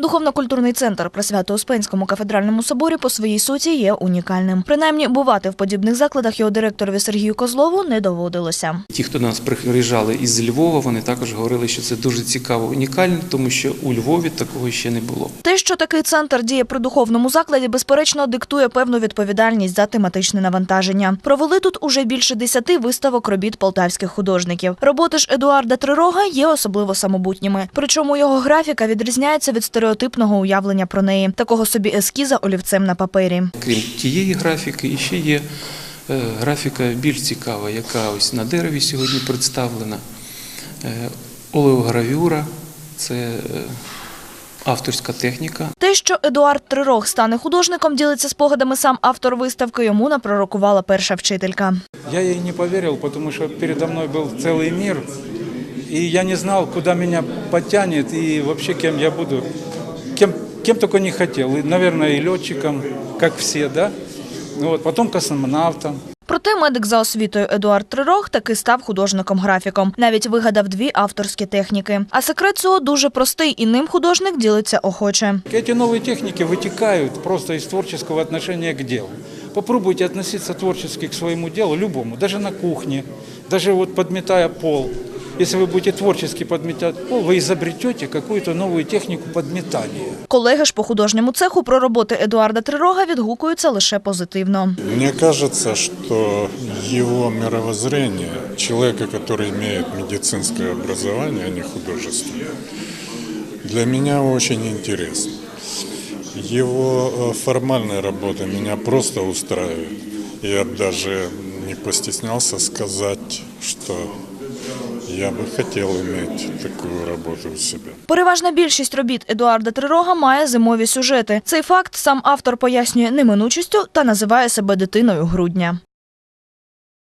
Духовно-культурний центр при Свято-Успенському кафедральному соборі по своїй суті є унікальним. Принаймні, бувати в подібних закладах його директорові Сергію Козлову не доводилося. Ті, хто до нас приїжджали із Львова, вони також говорили, що це дуже цікаво, унікально, тому що у Львові такого ще не було. Те, що такий центр діє при духовному закладі, безперечно диктує певну відповідальність за тематичне навантаження. Провели тут уже більше десяти виставок робіт полтавських художників. Роботи ж Едуарда Трирога є особливо самобутніми. Причому його графіка відрізняється від стереотипного уявлення про неї, такого собі ескіза олівцем на папері. Крім тієї графіки, і ще є е, графіка більш цікава, яка ось на дереві сьогодні представлена. Е, Олеогравюра це е, авторська техніка. Те, що Едуард Трирог стане художником, ділиться спогадами сам автор виставки. Йому напророкувала перша вчителька. Я ей не поверил, потому что передо мной был целый мир, и я не знал, куда меня подтянет и вообще кем я буду Кем, кем только не хотел. И, наверное, и летчиком, как все, да? Ну Вот, потом космонавтом. Проте медик за освітою Едуард Трирог таки став художником-графіком. Навіть вигадав дві авторські техніки. А секрет цього дуже простий, і ним художник ділиться охоче. Эти новые техники вытекают просто из творческого отношения к делу. Попробуйте относиться творчески к своему делу, любому, даже на кухне, даже вот подметая пол. Если вы будете творчески подметать пол, вы изобретете какую-то новую технику подметания. Колеги ж по художньому цеху про роботи Едуарда Трирога відгукуються лише позитивно. Мне кажется, что его мировоззрение, человека, который имеет медицинское образование, а не художественное, для меня очень интересно. Его э, формальная работа меня просто устраивает. Я даже не постеснялся сказать, что я би хотів мати таку роботу у себе. Переважна більшість робіт Едуарда Трирога має зимові сюжети. Цей факт сам автор пояснює неминучістю та називає себе дитиною грудня.